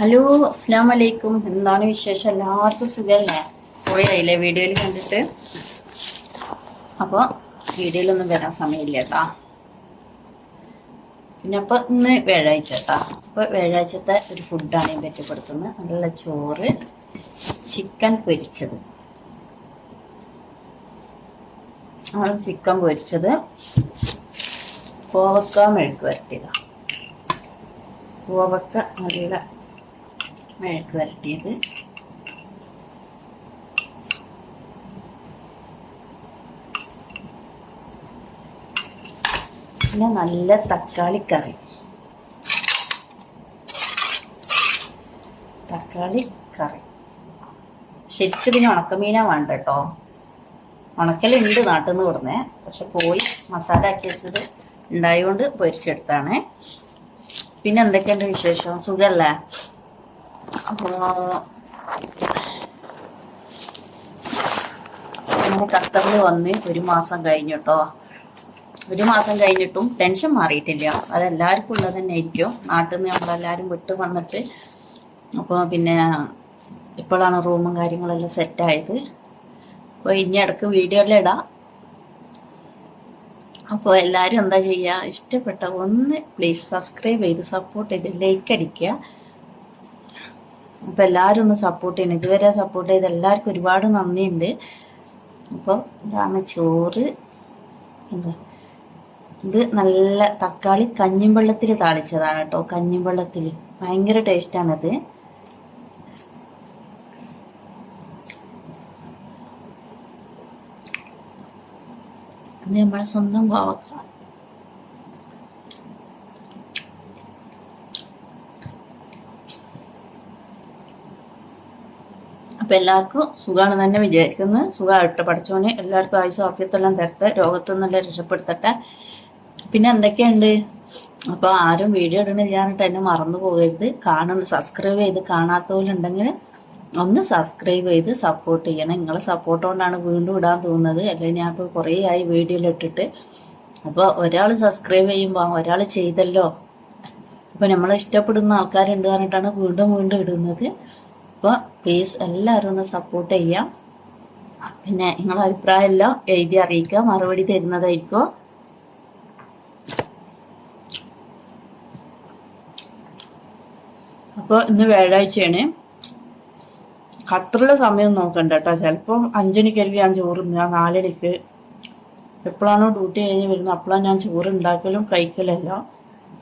Hello അസ്സാം വലൈക്കും എന്താണ് വിശേഷം? എല്ലാവർക്കും സുഖമല്ലേ കുറേ ആയില്ലേ വീഡിയോയിൽ കണ്ടിട്ട്. അപ്പോൾ വീഡിയോയിലൊന്നും വരാൻ സമയമില്ല കേട്ടാ. പിന്നെ അപ്പോൾ ഇന്ന് വ്യാഴാഴ്ച കേട്ടാ. അപ്പോൾ വ്യാഴാഴ്ചത്തെ ഒരു ഫുഡാണ് ഞാൻ പറ്റപ്പെടുത്തുന്നത് നല്ല ചോറ് ചിക്കൻ പൊരിച്ചത്. ആണ് ചിക്കൻ പൊരിച്ചത്. കോവക്ക മെഴുക്ക് വരട്ടിയതാണ് കോവക്ക നല്ല മെഴുക്ക് വരട്ടിയത്. പിന്നെ നല്ല തക്കാളി കറി. തക്കാളി കറി. ശരിക്കും പിന്നെ ഉണക്കമീനാ വേണ്ട കേട്ടോ ഉണക്കലുണ്ട് നാട്ടിൽ നിന്ന് കൊടുന്നേ പക്ഷെ പോയി മസാല ആക്കി വെച്ചത് ഉണ്ടായതുകൊണ്ട് പൊരിച്ചെടുത്താണ് പിന്നെ എന്തൊക്കെയുണ്ട് വിശേഷം? സുഖല്ലേ? അപ്പോൾ ഖത്തറിൽ വന്ന് ഒരു മാസം കഴിഞ്ഞിട്ടോ ഒരു മാസം കഴിഞ്ഞിട്ടും ടെൻഷൻ മാറിയിട്ടില്ല. അതെല്ലാവർക്കും ഉള്ളത് തന്നെ ആയിരിക്കും. നാട്ടിൽ നിന്ന് നമ്മളെല്ലാവരും വിട്ട് വന്നിട്ട് അപ്പോൾ പിന്നെ ഇപ്പോഴാണ് റൂമും കാര്യങ്ങളെല്ലാം സെറ്റായത് അപ്പോൾ ഇനി ഇടയ്ക്ക് വീഡിയോ എല്ലാം ഇടാം. അപ്പോൾ എല്ലാവരും എന്താ ചെയ്യുക ഇഷ്ടപ്പെട്ട ഒന്ന് പ്ലീസ് സബ്സ്ക്രൈബ് ചെയ്ത് സപ്പോർട്ട് ചെയ്ത് ലൈക്ക് അടിക്കുക. അപ്പോൾ എല്ലാവരും ഒന്ന് സപ്പോർട്ട് ചെയ്യണം. ഇതുവരെ സപ്പോർട്ട് ചെയ്ത് എല്ലാവർക്കും ഒരുപാട് നന്ദിയുണ്ട്. അപ്പോൾ ഇതാണ് ചോറ്. എന്താ? ഇത് നല്ല തക്കാളി കഞ്ഞും വെള്ളത്തിൽ താളിച്ചതാണ് കേട്ടോ. വെള്ളത്തിൽ ഭയങ്കര ടേസ്റ്റാണത് ഇത് നമ്മളെ സ്വന്തം കോവക്ക അപ്പൊ എല്ലാവർക്കും സുഖമാണ് തന്നെ വിചാരിക്കുന്നത് സുഖമായിട്ട് പഠിച്ചോനെ. എല്ലാവർക്കും ആയുസ് ഓഫ്യത്തെല്ലാം തരട്ടെ. രോഗത്തു നിന്നെല്ലാം രക്ഷപ്പെടുത്തട്ടെ. പിന്നെ എന്തൊക്കെയുണ്ട്? അപ്പൊ ആരും വീഡിയോ ഇടണില്ലാന്നിട്ട് എന്നെ മറന്നു പോകരുത്. കാണുന്ന സബ്സ്ക്രൈബ് ചെയ്ത് കാണാത്തവരുണ്ടെങ്കിൽ ഒന്ന് സബ്സ്ക്രൈബ് ചെയ്ത് സപ്പോർട്ട് ചെയ്യണം. നിങ്ങളെ സപ്പോർട്ട് കൊണ്ടാണ് വീണ്ടും ഇടാൻ തോന്നുന്നത്. അല്ലെങ്കിൽ ഞാൻ ഇപ്പോൾ കുറേ ആയി വീഡിയോയിൽ ഇട്ടിട്ട്. അപ്പോൾ ഒരാൾ സബ്സ്ക്രൈബ് ചെയ്യുമ്പോൾ ഒരാൾ ചെയ്തല്ലോ. അപ്പോൾ നമ്മളെ ഇഷ്ടപ്പെടുന്ന ആൾക്കാരുണ്ട് പറഞ്ഞിട്ടാണ് വീണ്ടും വീണ്ടും ഇടുന്നത്. അപ്പോൾ പ്ലീസ് എല്ലാവരും ഒന്ന് സപ്പോർട്ട് ചെയ്യാം. പിന്നെ നിങ്ങളെ അഭിപ്രായം എല്ലാം എഴുതി അറിയിക്കുക. മറുപടി തരുന്നതായിരിക്കും? അപ്പോൾ ഇന്ന് വ്യാഴാഴ്ചയാണ്. ഖത്തറിലെ സമയം നോക്കണ്ട കേട്ടോ ചിലപ്പം അല്ലെങ്കിൽ ഞാൻ ചോറ് ഞാൻ നാലരയ്ക്ക് എപ്പോഴാണോ ഡ്യൂട്ടി കഴിഞ്ഞ് വരുന്നത് അപ്പോഴാണ് ഞാൻ ചോറ് ഉണ്ടാക്കലും കഴിക്കലല്ല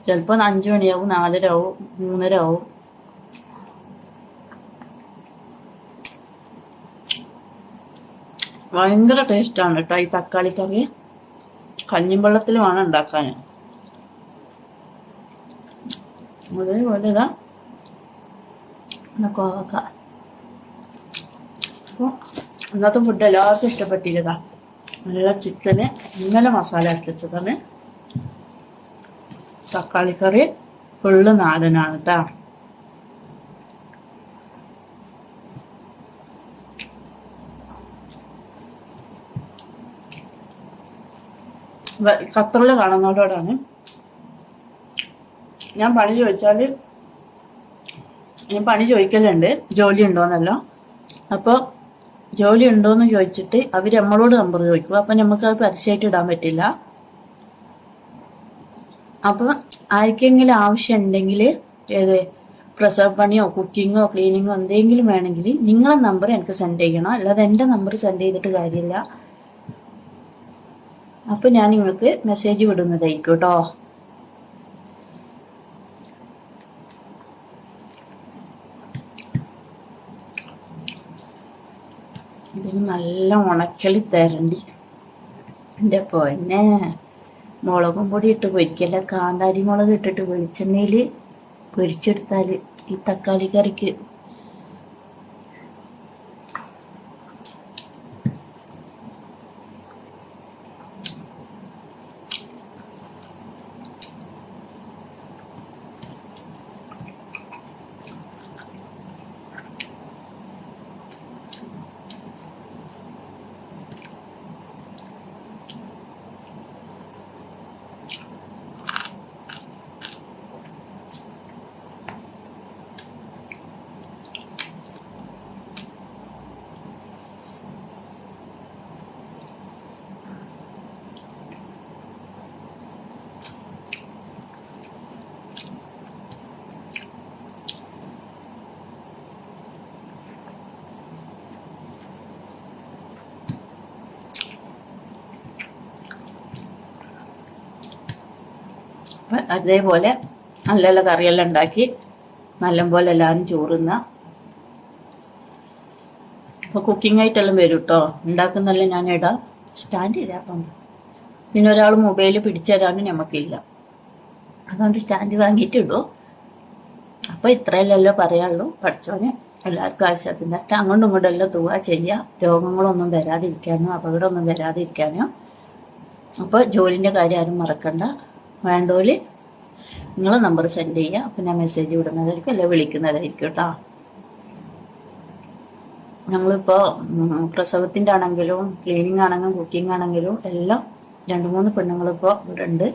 ചിലപ്പോൾ അഞ്ച് മണിയാവും നാലര ആവും മൂന്നര ആവും. ഭയങ്കര ടേസ്റ്റാണ് കേട്ടോ ഈ തക്കാളി കറി കഞ്ഞി വേണം ഉണ്ടാക്കാൻ അതേപോലെ ഇതാ. കോവക്ക. ഇന്നത്തെ ഫുഡ് എല്ലാവർക്കും ഇഷ്ടപ്പെട്ടിരുതാ നല്ല ചിക്കന് ഇന്നലെ മസാല ആക്കി വെച്ചതാണ്. തക്കാളി കറി ഫുള്ള് നാടനാണ് കേട്ടോ ഖത്തറിൽ കാണുന്നവരോടാണ്. ഞാൻ പണി ചോദിച്ചാൽ ഞാൻ പണി ചോദിക്കലുണ്ട്. ജോലി ഉണ്ടോന്നല്ലോ. അപ്പോൾ ജോലി ഉണ്ടോയെന്ന് ചോദിച്ചിട്ട് അവർ നമ്മളോട് നമ്പർ ചോദിക്കും. അപ്പം നമുക്ക് അത് പരസ്യമായിട്ട് ഇടാൻ പറ്റില്ല. അപ്പം ആർക്കെങ്കിലും ആവശ്യം ഉണ്ടെങ്കിൽ ഏത് പ്രസവ പണിയോ കുക്കിങ്ങോ ക്ലീനിങ്ങോ എന്തെങ്കിലും വേണമെങ്കിൽ നിങ്ങളെ നമ്പർ എനിക്ക് സെൻഡ് ചെയ്യണം. അല്ലാതെ എന്റെ നമ്പർ സെൻഡ് ചെയ്തിട്ട് കാര്യമില്ല. അപ്പം ഞാൻ നിങ്ങൾക്ക് മെസ്സേജ് വിടുന്നതായിരിക്കും കേട്ടോ ഇതിന് നല്ല ഉണക്കളി തരണ്ടി. എന്റെ പൊന്നെ മുളകും പൊടി ഇട്ട് പൊരിക്കല്ല കാന്താരി മുളക് ഇട്ടിട്ട് വെളിച്ചെണ്ണയിൽ പൊരിച്ചെടുത്താൽ ഈ തക്കാളി കറിക്ക് അപ്പൊ അതേപോലെ നല്ല നല്ല കറിയെല്ലാം ഉണ്ടാക്കി നല്ലപോലെ എല്ലാവരും ചോറുന്ന. അപ്പൊ കുക്കിംഗ് ആയിട്ടെല്ലാം വരും കേട്ടോ ഉണ്ടാക്കുന്നതെല്ലാം ഞാൻ ഇടാം. സ്റ്റാൻഡ് ഇടാം പിന്നെ ഒരാൾ മൊബൈൽ പിടിച്ചു തരാനും നമുക്കില്ല അതുകൊണ്ട് സ്റ്റാൻഡ് വാങ്ങിയിട്ട് ഇടും അപ്പൊ ഇത്രയല്ലല്ലോ പറയാനുള്ളൂ. പഠിച്ചോനെ എല്ലാവർക്കും ആവശ്യത്തിന് അങ്ങോട്ടും ഇങ്ങോട്ടും എല്ലാം തുക ചെയ്യുക രോഗങ്ങളൊന്നും വരാതിരിക്കാനോ അപകടമൊന്നും വരാതിരിക്കാനോ. അപ്പോൾ ജോലിന്റെ കാര്യം ആരും മറക്കണ്ട. വേണ്ടോൽ? നിങ്ങൾ നമ്പർ സെൻഡ് ചെയ്യുക അപ്പം ഞാൻ മെസ്സേജ് വിടുന്നതായിരിക്കും അല്ലെ വിളിക്കുന്നതായിരിക്കും കേട്ടോ. ഞങ്ങളിപ്പോൾ പ്രസവത്തിന്റെ ആണെങ്കിലും ക്ലീനിങ് ആണെങ്കിലും കുക്കിംഗ് ആണെങ്കിലും എല്ലാം രണ്ട് മൂന്ന് പെണ്ണുങ്ങളിപ്പോൾ ഇവിടെ ഉണ്ട്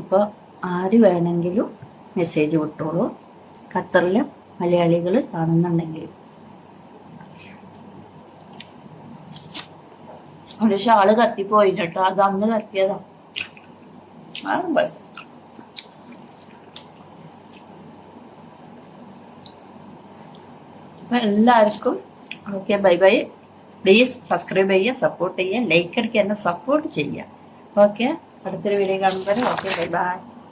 അപ്പോൾ ആര് വേണമെങ്കിലും മെസ്സേജ് വിട്ടോളൂ. ഖത്തറിലെ മലയാളികൾ കാണുന്നുണ്ടെങ്കിൽ ഒരു ഷാൾ കത്തിപ്പോയിട്ടോ അത് അന്ന് കത്തിയതാ. ആ, ബൈ. അപ്പം എല്ലാവർക്കും okay bye bye. Please subscribe ചെയ്യുക സപ്പോർട്ട് ചെയ്യുക ലൈക്ക് അടിക്കുക എന്നെ സപ്പോർട്ട് ചെയ്യുക. ഓക്കെ അടുത്തൊരു വീഡിയോ കാണുമ്പോൾ ഓക്കെ ബൈ ബൈ.